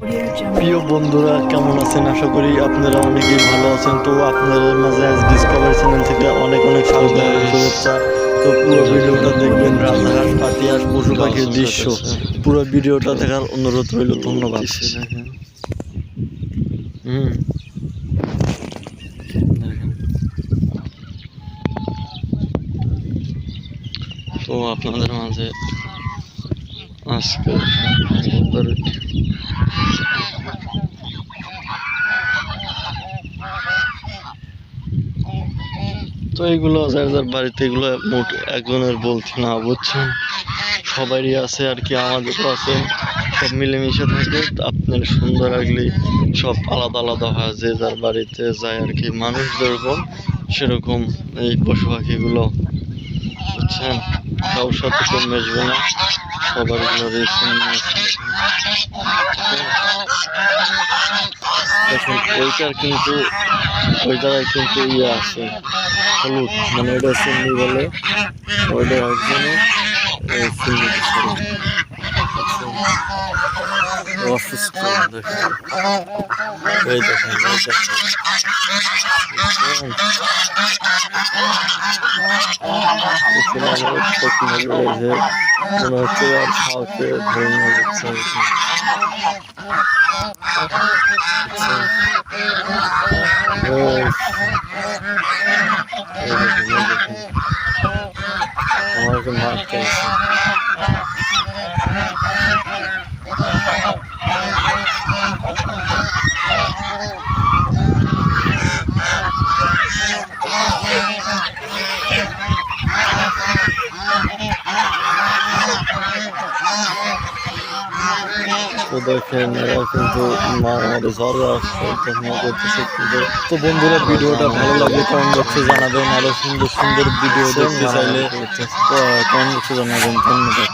প্রিয় বন্ধুরা, কেমন আছেন? আশা করি আপনারা অনেকেই ভালো আছেন। তো আপনাদের মাঝে আজ ডিসকভারি চ্যানেল থেকে অনেক অনেক স্বাগত শুভেচ্ছা। তো পুরো ভিডিওটা দেখবেন রাজারহাট পাতিয়াস পশু পাখির দৃশ্য। পুরো ভিডিওটা দেখার অনুরোধ রইল, ধন্যবাদ। হুম। তো আপনাদের মাঝে আজকে তো এইগুলো যার যার বাড়িতে এগুলো মোট একজনের বলছি না, বুঝছেন? সবারই আছে আর কি, আমাদেরও আছে। সব মিলেমিশে থাকে আপনার সুন্দর লাগলে সব আলাদা আলাদা হয়, যে যার বাড়িতে যায় আর কি। মানুষ যেরকম সেরকম এই পশু পাখিগুলো, বুঝছেন? কারোর সাথে কম মেশবে না। সবারগুলো রেসিং দেখুন, ওইটার কিন্তু ওই জায়গায় কিন্তু ইয়ে আছে, হলুদ। মানে এটা সিন্নি বলে ওইটা একজনে সিন্নি অসুস্থ দেখেন এই দেখেন এই দেখেন মনে হচ্ছে দেখেন, এই দেখেন। আমাকে মারতে আছে তো দেখেন এরা কিন্তু মায়ের ঝড়ে আসছে তখন করতেছে কিন্তু তো বন্ধুরা ভিডিওটা ভালো লাগলে কমেন্ট বক্সে জানাবেন আরো সুন্দর সুন্দর ভিডিও দেখতে চাইলে কমেন্ট বক্সে জানাবেন ধন্যবাদ